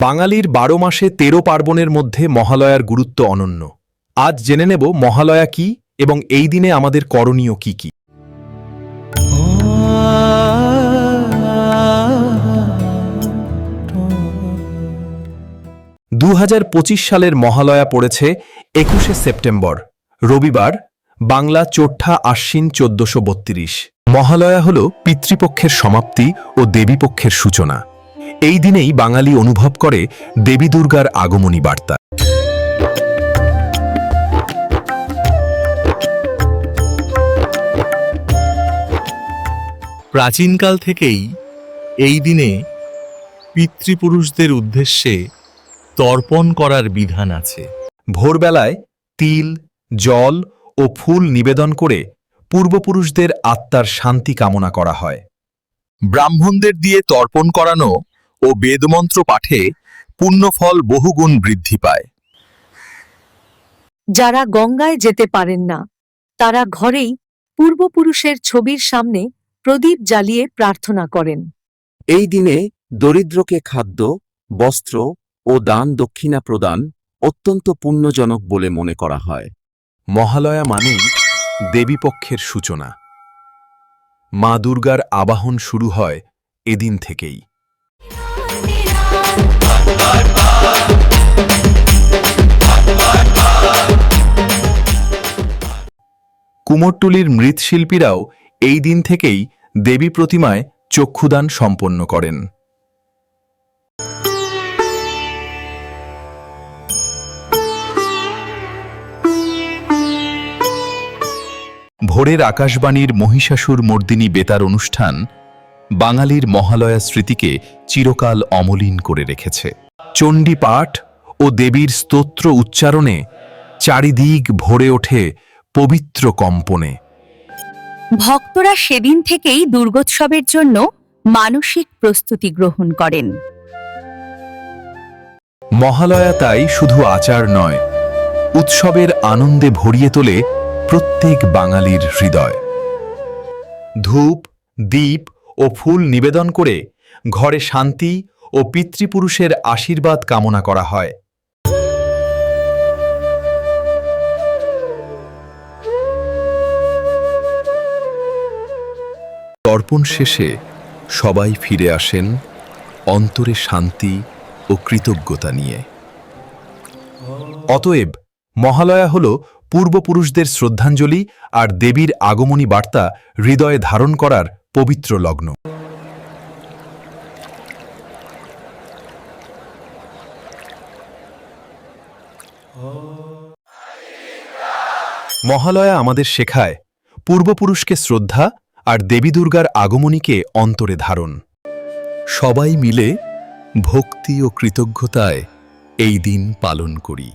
বাঙালির বারো মাসে তেরো পার্বণের মধ্যে মহালয়ার গুরুত্ব অনন্য। আজ জেনে নেব মহালয়া কি এবং এই দিনে আমাদের করণীয় কি কি। দু হাজার পঁচিশ সালের মহালয়া পড়েছে একুশে সেপ্টেম্বর, রবিবার, বাংলা চোঠা আশ্বিন চোদ্দশো মহালয়া হল পিতৃপক্ষের সমাপ্তি ও দেবীপক্ষের সূচনা। এই দিনেই বাঙালি অনুভব করে দেবী দুর্গার আগমনী বার্তা। প্রাচীনকাল থেকেই এই দিনে পিতৃপুরুষদের উদ্দেশ্যে তর্পণ করার বিধান আছে। ভোরবেলায় তিল, জল ও ফুল নিবেদন করে পূর্বপুরুষদের আত্মার শান্তি কামনা করা হয়। ব্রাহ্মণদের দিয়ে তর্পণ করানো ও বেদমন্ত্র পাঠে পুণ্যফল বহুগুণ বৃদ্ধি পায়। যারা গঙ্গায় যেতে পারেন না তারা ঘরেই পূর্বপুরুষের ছবির সামনে প্রদীপ জ্বালিয়ে প্রার্থনা করেন। এই দিনে দরিদ্রকে খাদ্য বস্ত্র ও দান দক্ষিণা প্রদান অত্যন্ত পুণ্যজনক বলে মনে করা হয়। মহালয়া মানেই দেবীপক্ষের সূচনা। মা দুর্গার আবাহন শুরু হয় এদিন থেকেই। কুমোরটুলির মৃৎশিল্পীরাও এই দিন থেকেই দেবী প্রতিমায় চক্ষুদান সম্পন্ন করেন। ভোরের আকাশবাণীর মহিষাসুর মর্দিনী বেতার অনুষ্ঠান বাঙালির মহালয়া স্মৃতিকে চিরকাল অমলিন করে রেখেছে। চণ্ডী পাঠ ও দেবীর স্তোত্র উচ্চারণে চারিদিক ভরে ওঠে পবিত্র কম্পনে। ভক্তরা সেদিন থেকেই দুর্গোৎসবের জন্য মানসিক প্রস্তুতি গ্রহণ করেন। মহালয়া তাই শুধু আচার নয় উৎসবের আনন্দে ভরিয়ে তোলে প্রত্যেক বাঙালির হৃদয়। ধূপ দীপ ও ফুল নিবেদন করে ঘরে শান্তি ও পিতৃপুরুষের আশীর্বাদ কামনা করা হয়। তর্পণ শেষে সবাই ফিরে আসেন অন্তরে শান্তি ও কৃতজ্ঞতা নিয়ে। অতএব মহালয়া হল পূর্বপুরুষদের শ্রদ্ধাঞ্জলি আর দেবীর আগমনী বার্তা হৃদয়ে ধারণ করার পবিত্র লগ্ন। মহালয়া আমাদের শেখায়, পূর্বপুরুষকে শ্রদ্ধা আর দেবী দুর্গার আগমনীকে অন্তরে ধারণ। সবাই মিলে ভক্তি ও কৃতজ্ঞতায় এই দিন পালন করি।